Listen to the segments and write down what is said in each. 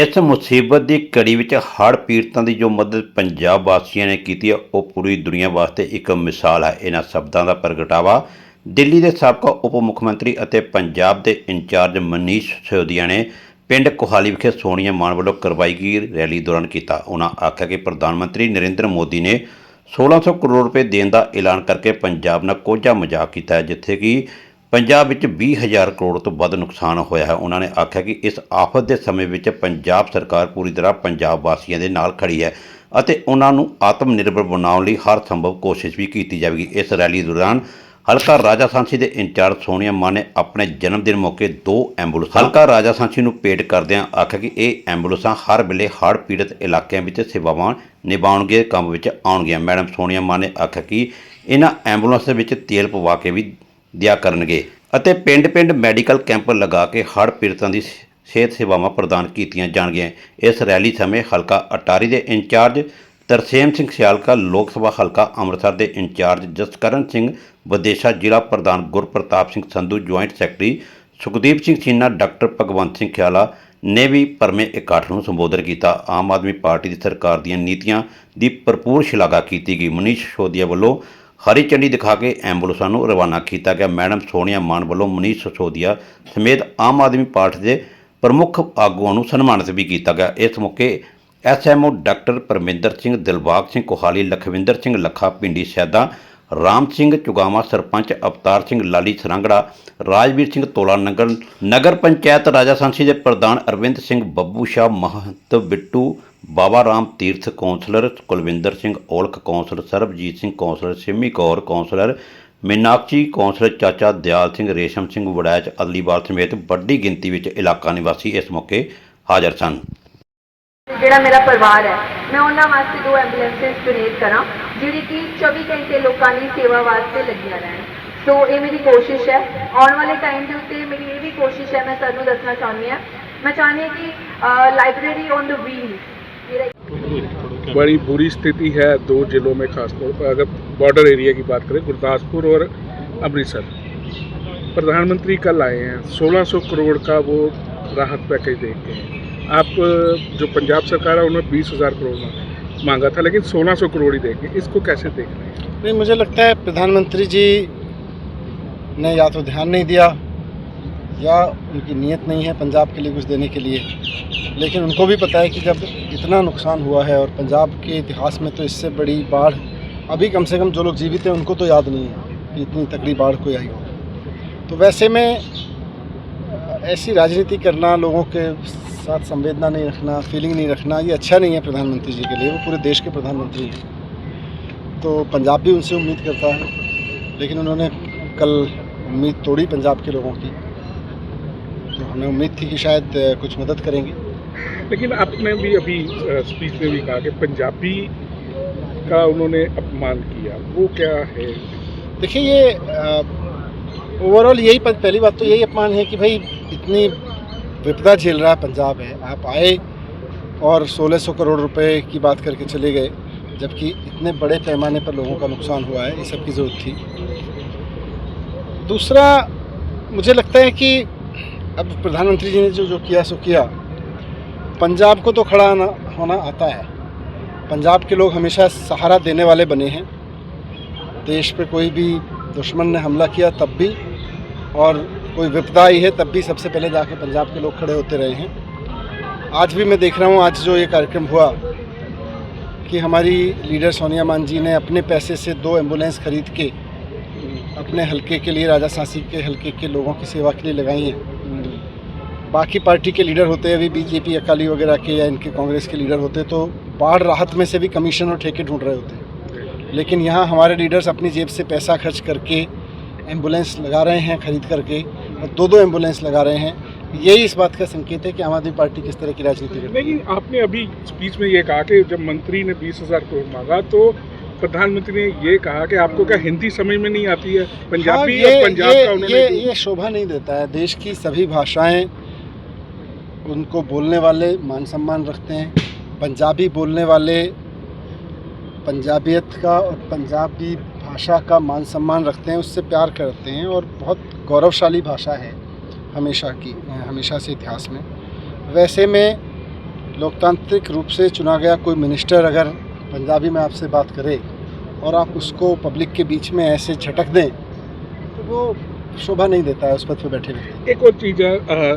ਇਸ ਮੁਸੀਬਤ ਦੀ ਘੜੀ ਵਿੱਚ ਹੜ ਪੀੜਤਾਂ ਦੀ ਜੋ ਮਦਦ ਪੰਜਾਬ ਵਾਸੀਆਂ ਨੇ ਕੀਤੀ ਹੈ ਉਹ ਪੂਰੀ ਦੁਨੀਆ ਵਾਸਤੇ ਇੱਕ ਮਿਸਾਲ ਹੈ ਇਹਨਾਂ ਸ਼ਬਦਾਂ ਦਾ ਪ੍ਰਗਟਾਵਾ ਦਿੱਲੀ ਦੇ ਸਾਬਕਾ ਉਪ ਮੁੱਖ ਮੰਤਰੀ ਅਤੇ ਪੰਜਾਬ ਦੇ ਇੰਚਾਰਜ ਮਨੀਸ਼ ਸਿਓਦੀਆ ਨੇ ਪਿੰਡ ਕੋਹਾਲੀ ਵਿਖੇ ਸੋਨੀਆ ਮਾਨ ਵੱਲੋਂ ਕਰਵਾਈ ਗਈ ਰੈਲੀ ਦੌਰਾਨ ਕੀਤਾ ਉਹਨਾਂ ਆਖਿਆ ਕਿ ਪ੍ਰਧਾਨ ਮੰਤਰੀ ਨਰਿੰਦਰ ਮੋਦੀ ਨੇ 1600 ਕਰੋੜ ਰੁਪਏ ਦੇਣ ਦਾ ਐਲਾਨ ਕਰਕੇ ਪੰਜਾਬ ਨਾਲ ਕੋਝਾ ਮਜ਼ਾਕ ਕੀਤਾ ਜਿੱਥੇ ਕਿ ਪੰਜਾਬ ਵਿੱਚ 20000 ਕਰੋੜ ਤੋਂ ਵੱਧ ਨੁਕਸਾਨ ਹੋਇਆ ਹੈ ਉਹਨਾਂ ਨੇ ਆਖਿਆ ਕਿ ਇਸ ਆਫਤ ਦੇ ਸਮੇਂ ਵਿੱਚ ਪੰਜਾਬ ਸਰਕਾਰ ਪੂਰੀ ਤਰ੍ਹਾਂ ਪੰਜਾਬ ਵਾਸੀਆਂ ਦੇ ਨਾਲ ਖੜੀ ਹੈ ਅਤੇ ਉਹਨਾਂ ਨੂੰ ਆਤਮ ਨਿਰਭਰ ਬਣਾਉਣ ਲਈ ਹਰ ਸੰਭਵ ਕੋਸ਼ਿਸ਼ ਵੀ ਕੀਤੀ ਜਾਵੇਗੀ ਇਸ ਰੈਲੀ ਦੌਰਾਨ ਹਲਕਾ ਰਾਜਾ ਸਾਂਸੀ ਦੇ ਇੰਚਾਰਜ ਸੋਨੀਆ ਮਾਨ ਨੇ ਆਪਣੇ ਜਨਮ ਦਿਨ ਮੌਕੇ ਦੋ ਐਂਬੂਲੈਂਸ ਹਲਕਾ ਰਾਜਾ ਸਾਂਸੀ ਨੂੰ ਪੇਟ ਕਰਦਿਆਂ ਆਖਿਆ ਕਿ ਇਹ ਐਂਬੂਲੈਂਸਾਂ ਹਰ ਵੇਲੇ ਹੜ੍ਹ ਪੀੜਤ ਇਲਾਕਿਆਂ ਵਿੱਚ ਸੇਵਾਵਾਂ ਨਿਭਾਉਣਗੇ ਕੰਮ ਵਿੱਚ ਆਉਣਗੀਆਂ ਮੈਡਮ ਸੋਨੀਆ ਮਾਨ ਨੇ ਆਖਿਆ ਕਿ ਇਹਨਾਂ ਐਂਬੂਲੈਂਸ ਦੇ ਵਿੱਚ ਤੇਲ ਪਵਾ ਕੇ ਵੀ ਦਿਆ ਕਰਨਗੇ ਅਤੇ ਪਿੰਡ-ਪਿੰਡ ਮੈਡੀਕਲ ਕੈਂਪ ਲਗਾ ਕੇ ਹੜ੍ਹ ਪੀੜਤਾਂ ਦੀ ਸਿਹਤ ਸੇਵਾਵਾਂ ਪ੍ਰਦਾਨ ਕੀਤੀਆਂ ਜਾਣਗੀਆਂ ਇਸ ਰੈਲੀ ਸਮੇਂ ਹਲਕਾ ਅਟਾਰੀ ਦੇ ਇੰਚਾਰਜ ਤਰਸੇਮ ਸਿੰਘ ਸਿਆਲਕਾ ਲੋਕ ਸਭਾ ਹਲਕਾ ਅੰਮ੍ਰਿਤਸਰ ਦੇ ਇੰਚਾਰਜ ਜਸਕਰਨ ਸਿੰਘ ਵਿਦੇਸ਼ਾ ਜ਼ਿਲ੍ਹਾ ਪ੍ਰਧਾਨ Gurpartap Singh Sandhu joint secretary Sukhdeep Singh Cheena doctor Bhagwant Singh Khiala ਨੇ ਵੀ ਪਰਮੇ ਇਕੱਠ ਨੂੰ ਸੰਬੋਧਨ ਕੀਤਾ ਆਮ ਆਦਮੀ ਪਾਰਟੀ ਦੀ ਸਰਕਾਰ ਦੀਆਂ ਨੀਤੀਆਂ ਦੀ ਭਰਪੂਰ ਸ਼ਲਾਘਾ ਕੀਤੀ ਗਈ ਮਨੀਸ਼ ਸ਼ੋਦੀਆ ਵੱਲੋਂ ਹਰੀ ਚੰਡੀ ਦਿਖਾ ਕੇ ਐਂਬੂਲੈਂਸਾਂ ਨੂੰ ਰਵਾਨਾ ਕੀਤਾ ਗਿਆ ਮੈਡਮ ਸੋਨੀਆ ਮਾਨ ਵੱਲੋਂ ਮਨੀਸ਼ ਸੋਦੀਆ ਸਮੇਤ ਆਮ ਆਦਮੀ ਪਾਰਟੀ ਦੇ ਪ੍ਰਮੁੱਖ ਆਗੂਆਂ ਨੂੰ ਸਨਮਾਨਿਤ ਵੀ ਕੀਤਾ ਗਿਆ ਇਸ ਮੌਕੇ ਐਸਐਮਓ ਡਾਕਟਰ ਪਰਮਿੰਦਰ ਸਿੰਘ ਦਿਲਬਾਗ ਸਿੰਘ ਕੋਹਾਲੀ ਲਖਵਿੰਦਰ ਸਿੰਘ ਲੱਖਾ ਪਿੰਡੀ ਸੈਦਾ ਰਾਮ ਸਿੰਘ ਚੁਗਾਵਾ ਸਰਪੰਚ ਅਵਤਾਰ ਸਿੰਘ ਲਾਲੀ ਸਰੰਗੜਾ ਰਾਜਵੀਰ ਸਿੰਘ ਤੋਲਾ ਨਗਰ ਨਗਰ ਪੰਚਾਇਤ ਰਾਜਾ ਸੰਸੀ ਦੇ ਪ੍ਰਧਾਨ ਅਰਵਿੰਦ ਸਿੰਘ ਬੱਬੂ ਸ਼ਾਹ ਮਹੰਤ Bittu Baba Ram Tirath councillor Kulwinder Singh Aulakh councillor Sarabjit Singh councillor Simi Kaur councillor Minakshi councillor ਚਾਚਾ ਦਿਆਲ ਸਿੰਘ ਰੇਸ਼ਮ ਸਿੰਘ ਵੜੈਚ ਬਾਰ ਸਮੇਤ ਵੱਡੀ ਗਿਣਤੀ ਵਿੱਚ ਇਲਾਕਾ ਨਿਵਾਸੀ ਇਸ ਮੌਕੇ ਹਾਜ਼ਰ ਸਨ ਜਿਹੜਾ ਮੇਰਾ ਪਰਿਵਾਰ ਹੈ ਮੈਂ ਉਹਨਾਂ ਵਾਸਤੇ ਦੋ ਐਂਬੂਲੈਂਸਸ ਡੋਨੇਟ ਕਰਾਂ ਜਿਹੜੀ ਕਿ 24 ਘੰਟੇ ਲੋਕਾਂ ਦੀ ਸੇਵਾ ਵਾਸਤੇ ਲੱਗੀਆਂ ਰਹਿਣ ਸੋ ਇਹ ਮੇਰੀ ਕੋਸ਼ਿਸ਼ ਹੈ ਆਉਣ ਵਾਲੇ ਟਾਈਮ ਦੇ ਉੱਤੇ ਮੇਰੀ ਇਹ ਵੀ ਕੋਸ਼ਿਸ਼ ਹੈ ਮੈਂ ਸਾਨੂੰ ਦੱਸਣਾ ਚਾਹੁੰਦੀ ਹਾਂ ਮੈਂ ਚਾਹੁੰਦੀ ਹਾਂ ਕਿ ਲਾਇਬ੍ਰੇਰੀ ਔਨ ਦ ਵੀਲ बड़ी बुरी स्थिति है दो जिलों में खासतौर पर अगर बॉर्डर एरिया की बात करें गुरदासपुर और अमृतसर प्रधानमंत्री कल आए हैं 1600 करोड़ का वो राहत पैकेज देख हैं आप जो पंजाब सरकार है उन्होंने बीस हज़ार करोड़ मांगा था लेकिन 1600 करोड़ ही देंगे इसको कैसे देख रहे हैं नहीं मुझे लगता है प्रधानमंत्री जी ने या तो ध्यान नहीं दिया या उनकी नीयत नहीं है पंजाब के लिए कुछ देने के लिए लेकिन उनको भी पता है कि जब इतना नुकसान हुआ है और पंजाब के इतिहास में तो इससे बड़ी बाढ़ अभी कम से कम जो लोग जीवित हैं उनको तो याद नहीं है कि इतनी तगड़ी बाढ़ कोई आई हो तो वैसे में ऐसी राजनीति करना लोगों के साथ संवेदना नहीं रखना फीलिंग नहीं रखना ये अच्छा नहीं है प्रधानमंत्री जी के लिए वो पूरे देश के प्रधानमंत्री हैं तो पंजाब भी उनसे उम्मीद करता है लेकिन उन्होंने कल उम्मीद तोड़ी पंजाब के लोगों की तो हमें उम्मीद थी कि शायद कुछ मदद करेंगे लेकिन आपने भी अभी स्पीच में भी कहा कि पंजाबी का उन्होंने अपमान किया वो क्या है देखिए ये ओवरऑल यही पहली बात तो यही अपमान है कि भाई इतनी विपदा झेल रहा पंजाब है आप आए और 1600 करोड़ रुपए की बात करके चले गए जबकि इतने बड़े पैमाने पर लोगों का नुकसान हुआ है ये सब की ज़रूरत थी दूसरा मुझे लगता है कि अब प्रधानमंत्री जी ने जो जो किया सो किया पंजाब को तो खड़ा आना होना आता है पंजाब के लोग हमेशा सहारा देने वाले बने हैं देश पे कोई भी दुश्मन ने हमला किया तब भी और कोई विपदा आई है तब भी सबसे पहले जाके पंजाब के लोग खड़े होते रहे हैं आज भी मैं देख रहा हूँ आज जो ये कार्यक्रम हुआ कि हमारी लीडर सोनिया मान जी ने अपने पैसे से दो एम्बुलेंस खरीद के अपने हलके के लिए राजा सांसी के हलके के लोगों की सेवा के लिए लगाई हैं बाकी पार्टी के लीडर होते अभी बीजेपी अकाली वगैरह के या इनके कांग्रेस के लीडर होते तो बाढ़ राहत में से भी कमीशन और ठेके ढूंढ रहे होते लेकिन यहाँ हमारे लीडर्स अपनी जेब से पैसा खर्च करके एम्बुलेंस लगा रहे हैं खरीद करके और दो दो एम्बुलेंस लगा रहे हैं यही इस बात का संकेत है कि आम आदमी पार्टी किस तरह की राजनीति कर लेकिन आपने अभी स्पीच में ये कहा कि जब मंत्री ने बीस हज़ार करोड़ मांगा तो प्रधानमंत्री ने ये कहा कि आपको क्या हिंदी समझ में नहीं आती है हाँ, पंजाबी हाँ, ये, पंजाब ये, का ये, ये शोभा नहीं देता है देश की सभी भाषाएं उनको बोलने वाले मान सम्मान रखते हैं पंजाबी बोलने वाले पंजाबियत का और पंजाबी भाषा का मान सम्मान रखते हैं उससे प्यार करते हैं और बहुत गौरवशाली भाषा है हमेशा की हमेशा से इतिहास में वैसे में लोकतांत्रिक रूप से चुना गया कोई मिनिस्टर अगर पंजाबी में आपसे बात करे और आप उसको पब्लिक के बीच में ऐसे झटक दें तो वो शोभा नहीं देता है उस पद पर बैठे हुए एक और चीज़ है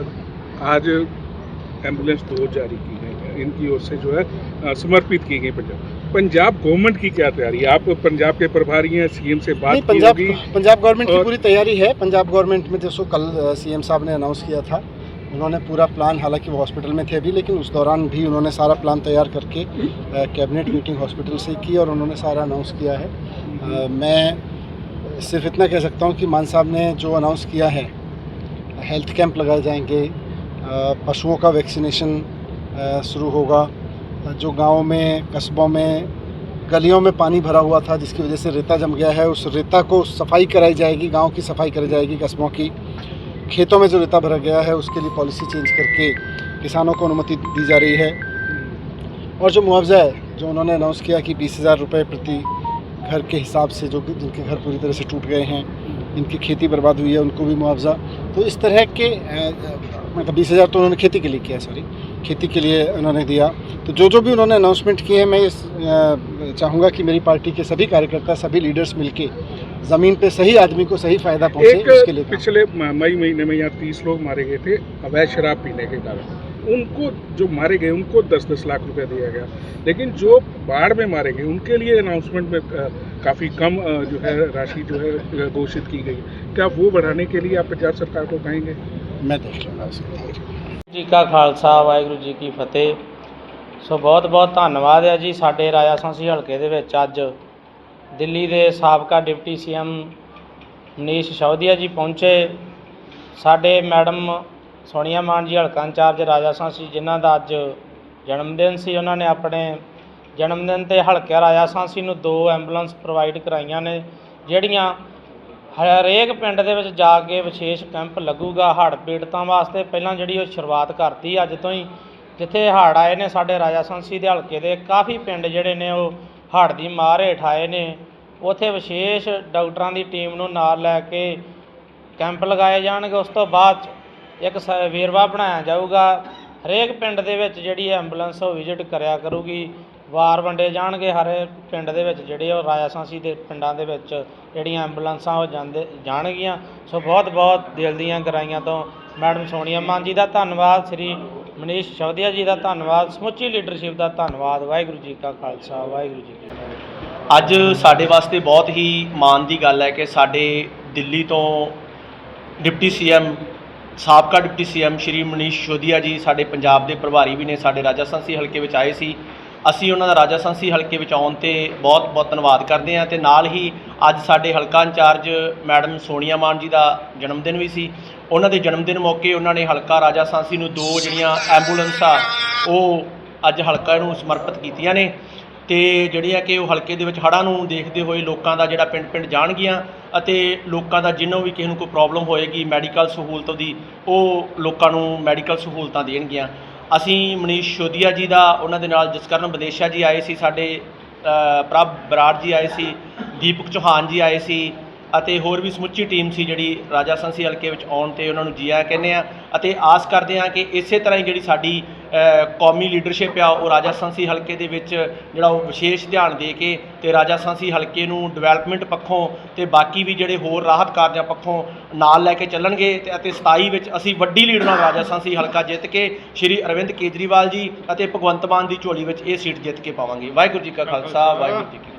आज एम्बुलेंस दो तो जारी की गई इनकी ओर से जो है समर्पित की गई पंजाब पंजाब गवर्नमेंट की क्या तैयारी आप पंजाब के प्रभारी हैं सीएम से बात पंजाब पंजाब गवर्नमेंट की पूरी तैयारी है पंजाब गवर्नमेंट में जैसो कल सीएम साहब ने अनाउंस किया था उन्होंने पूरा प्लान हालांकि वो हॉस्पिटल में थे अभी लेकिन उस दौरान भी उन्होंने सारा प्लान तैयार करके कैबिनेट मीटिंग हॉस्पिटल से की और उन्होंने सारा अनाउंस किया है आ, मैं सिर्फ इतना कह सकता हूँ कि मान साहब ने जो अनाउंस किया है हेल्थ कैंप लगाए जाएंगे पशुओं का वैक्सीनेशन शुरू होगा जो गाँव में कस्बों में गलियों में पानी भरा हुआ था जिसकी वजह से रेता जम गया है उस रेता को सफाई कराई जाएगी गांव की सफाई कराई जाएगी कस्बों की खेतों में जो रेता भरा गया है उसके लिए पॉलिसी चेंज करके किसानों को अनुमति दी जा रही है और जो मुआवजा है जो उन्होंने अनाउंस किया कि बीस हज़ार रुपये प्रति घर के हिसाब से जो जिनके घर पूरी तरह से टूट गए हैं इनकी खेती बर्बाद हुई है उनको भी मुआवजा तो इस तरह के मतलब बीस हज़ार तो उन्होंने खेती के लिए किया सॉरी खेती के लिए उन्होंने दिया तो जो जो भी उन्होंने अनाउंसमेंट किए हैं मैं ये चाहूँगा कि मेरी पार्टी के सभी कार्यकर्ता सभी लीडर्स मिलके ज़मीन पे सही आदमी को सही फ़ायदा पहुँचे उसके लिए पिछले मई महीने में यहाँ तीस लोग मारे गए थे अवैध शराब पीने के कारण उनको जो मारे गए उनको दस दस लाख रुपया दिया गया लेकिन जो बाढ़ में मारे गए उनके लिए अनाउंसमेंट में काफ़ी कम जो है राशि जो है घोषित की गई क्या वो बढ़ाने के लिए आप पंजाब सरकार को कहेंगे ਮੈਂ ਦੇਖ ਸੀ ਜੀ ਕਾ ਖਾਲਸਾ ਵਾਹਿਗੁਰੂ ਜੀ ਕੀ ਫਤਿਹ ਸੋ ਬਹੁਤ ਬਹੁਤ ਧੰਨਵਾਦ ਹੈ ਜੀ ਸਾਡੇ ਰਾਜਾ ਸੰਸੀ ਹਲਕੇ ਦੇ ਵਿੱਚ ਅੱਜ ਦਿੱਲੀ ਦੇ ਸਾਬਕਾ ਡਿਪਟੀ ਸੀਐਮ ਨੀਸ਼ ਸ਼ੌਦੀਆ ਜੀ ਪਹੁੰਚੇ ਸਾਡੇ ਮੈਡਮ ਸੋਨੀਆ ਮਾਨ ਜੀ ਹਲਕਾ ਇੰਚਾਰਜ ਰਾਜਾ ਸੰਸੀ ਜਿਨ੍ਹਾਂ ਦਾ ਅੱਜ ਜਨਮ ਦਿਨ ਸੀ ਉਹਨਾਂ ਨੇ ਆਪਣੇ ਜਨਮ ਦਿਨ ਤੇ ਹਲਕਾ ਰਾਜਾ ਸੰਸੀ ਨੂੰ ਦੋ ਐਂਬੂਲੈਂਸ ਪ੍ਰੋਵਾਈਡ ਕਰਾਈਆਂ ਨੇ ਜਿਹੜੀਆਂ ਹਰੇਕ ਪਿੰਡ ਦੇ ਵਿੱਚ ਜਾ ਕੇ ਵਿਸ਼ੇਸ਼ ਕੈਂਪ ਲੱਗੂਗਾ ਹੜ੍ਹ ਪੀੜਤਾਂ ਵਾਸਤੇ ਪਹਿਲਾਂ ਜਿਹੜੀ ਉਹ ਸ਼ੁਰੂਆਤ ਕਰਤੀ ਅੱਜ ਤੋਂ ਹੀ ਜਿੱਥੇ ਹੜ੍ਹ ਆਏ ਨੇ ਸਾਡੇ ਰਾਜਾ ਸੰਸੀ ਦੇ ਹਲਕੇ ਦੇ ਕਾਫੀ ਪਿੰਡ ਜਿਹੜੇ ਨੇ ਉਹ ਹੜ੍ਹ ਦੀ ਮਾਰ ਹੇਠ ਆਏ ਨੇ ਉਥੇ ਵਿਸ਼ੇਸ਼ ਡਾਕਟਰਾਂ ਦੀ ਟੀਮ ਨੂੰ ਨਾਲ ਲੈ ਕੇ ਕੈਂਪ ਲਗਾਏ ਜਾਣਗੇ ਉਸ ਤੋਂ ਬਾਅਦ ਇੱਕ ਵੇਰਵਾ ਬਣਾਇਆ ਜਾਊਗਾ ਹਰੇਕ ਪਿੰਡ ਦੇ ਵਿੱਚ ਜਿਹੜੀ ਐਂਬੂਲੈਂਸ ਉਹ ਵਿਜ਼ਿਟ ਕਰਿਆ ਕਰੂਗੀ ਵਾਰ ਵੰਡੇ ਜਾਣਗੇ ਹਰ ਪਿੰਡ ਦੇ ਵਿੱਚ ਜਿਹੜੇ ਉਹ ਰਾਜਾ ਸਾਂਸੀ ਦੇ ਪਿੰਡਾਂ ਦੇ ਵਿੱਚ ਜਿਹੜੀਆਂ ਐਂਬੂਲੈਂਸਾਂ ਉਹ ਜਾਂਦੇ ਜਾਣਗੀਆਂ ਸੋ ਬਹੁਤ ਬਹੁਤ ਦਿਲ ਦੀਆਂ ਗਰਾਈਆਂ ਤੋਂ ਮੈਡਮ ਸੋਨੀਆ ਮਾਨ ਜੀ ਦਾ ਧੰਨਵਾਦ ਸ੍ਰੀ ਮਨੀਸ਼ ਸ਼ੌਦੀਆ ਜੀ ਦਾ ਧੰਨਵਾਦ ਸਮੁੱਚੀ ਲੀਡਰਸ਼ਿਪ ਦਾ ਧੰਨਵਾਦ ਵਾਹਿਗੁਰੂ ਜੀ ਕਾ ਖਾਲਸਾ ਵਾਹਿਗੁਰੂ ਜੀ ਕੀ ਫਤਿਹ ਅੱਜ ਸਾਡੇ ਵਾਸਤੇ ਬਹੁਤ ਹੀ ਮਾਣ ਦੀ ਗੱਲ ਹੈ ਕਿ ਸਾਡੇ ਦਿੱਲੀ ਤੋਂ ਡਿਪਟੀ ਸੀਐਮ ਸਾਬਕਾ ਡਿਪਟੀ ਸੀਐਮ ਸ਼੍ਰੀ ਮਨੀਸ਼ ਸ਼ੋਧਿਆ ਜੀ ਸਾਡੇ ਪੰਜਾਬ ਦੇ ਪ੍ਰਭਾਰੀ ਵੀ ਨੇ ਸਾਡੇ ਰਾਜਸਥਾਨ ਸੀ ਹਲਕੇ ਵਿੱਚ ਆਏ ਸੀ ਅਸੀਂ ਉਹਨਾਂ ਦਾ ਸੰਸੀ ਹਲਕੇ ਵਿੱਚ ਆਉਣ ਤੇ ਬਹੁਤ ਬਹੁਤ ਧੰਨਵਾਦ ਕਰਦੇ ਹਾਂ ਤੇ ਨਾਲ ਹੀ ਅੱਜ ਸਾਡੇ ਹਲਕਾ ਇੰਚਾਰਜ ਮੈਡਮ ਸੋਨੀਆ ਮਾਨ ਜੀ ਦਾ ਜਨਮ ਦਿਨ ਵੀ ਸੀ ਉਹਨਾਂ ਦੇ ਜਨਮ ਦਿਨ ਮੌਕੇ ਉਹਨਾਂ ਨੇ ਹਲਕਾ ਸੰਸੀ ਨੂੰ ਦੋ ਜਿਹੜੀਆਂ ਐਂਬੂਲੈਂਸਾਂ ਉਹ ਅੱਜ ਹਲਕਾ ਨੂੰ ਸਮਰਪਿਤ ਕੀਤੀਆਂ ਨੇ ਤੇ ਜਿਹੜੀਆਂ ਕਿ ਉਹ ਹਲਕੇ ਦੇ ਵਿੱਚ ਹੜਾਂ ਨੂੰ ਦੇਖਦੇ ਹੋਏ ਲੋਕਾਂ ਦਾ ਜਿਹੜਾ ਪਿੰਡ-ਪਿੰਡ ਜਾਣਗੀਆਂ ਅਤੇ ਲੋਕਾਂ ਦਾ ਜਿੰਨੋਂ ਵੀ ਕਿਸੇ ਨੂੰ ਕੋਈ ਪ੍ਰੋਬਲਮ ਹੋਏਗੀ ਮੈਡੀਕਲ ਸਹੂਲਤ ਦੀ ਉਹ ਲੋਕਾਂ ਨੂੰ ਮੈਡੀਕਲ ਸਹੂਲਤਾਂ ਦੇਣਗੀਆਂ ਅਸੀਂ ਮਨੀਸ਼ ਸ਼ੋਦੀਆ ਜੀ ਦਾ ਉਹਨਾਂ ਦੇ ਨਾਲ ਜਸਕਰਨ ਬਦੇਸ਼ਾ ਜੀ ਆਏ ਸੀ ਸਾਡੇ ਪ੍ਰਭ ਬਰਾੜ ਜੀ ਆਏ ਸੀ ਦੀਪਕ ਚੌਹਾਨ ਜੀ ਆਏ ਸੀ ਅਤੇ ਹੋਰ ਵੀ ਸਮੁੱਚੀ ਟੀਮ ਸੀ ਜਿਹੜੀ ਰਾਜਾ ਸੰਸੀ ਹਲਕੇ ਵਿੱਚ ਆਉਣ ਤੇ ਉਹਨਾਂ ਨੂੰ ਜੀਆ ਕਹਿੰਦੇ ਆ ਅਤੇ ਆਸ ਕਰਦੇ ਆ ਕਿ ਇਸੇ ਤਰ੍ਹਾਂ ਹੀ ਜਿਹੜੀ ਸਾਡੀ ਕੌਮੀ ਲੀਡਰਸ਼ਿਪ ਆ ਉਹ ਰਾਜਾ ਸੰਸੀ ਹਲਕੇ ਦੇ ਵਿੱਚ ਜਿਹੜਾ ਉਹ ਵਿਸ਼ੇਸ਼ ਧਿਆਨ ਦੇ ਕੇ ਤੇ ਰਾਜਾ ਸੰਸੀ ਹਲਕੇ ਨੂੰ ਡਿਵੈਲਪਮੈਂਟ ਪੱਖੋਂ ਤੇ ਬਾਕੀ ਵੀ ਜਿਹੜੇ ਹੋਰ ਰਾਹਤ ਕਾਰਜਾਂ ਪੱਖੋਂ ਨਾਲ ਲੈ ਕੇ ਚੱਲਣਗੇ ਤੇ ਅਤੇ 27 ਵਿੱਚ ਅਸੀਂ ਵੱਡੀ ਲੀਡ ਨਾਲ ਰਾਜਾ ਸੰਸੀ ਹਲਕਾ ਜਿੱਤ ਕੇ ਸ਼੍ਰੀ ਅਰਵਿੰਦ ਕੇਜਰੀਵਾਲ ਜੀ ਅਤੇ ਭਗਵੰਤ ਮਾਨ ਦੀ ਝੋਲੀ ਵਿੱਚ ਇਹ ਸੀਟ ਜਿੱਤ ਕੇ ਪਾਵਾਂਗੇ ਵਾਹਿਗੁਰੂ ਜੀ ਕਾ ਖਾਲਸਾ ਵਾਹਿਗੁਰੂ ਜੀ ਕੀ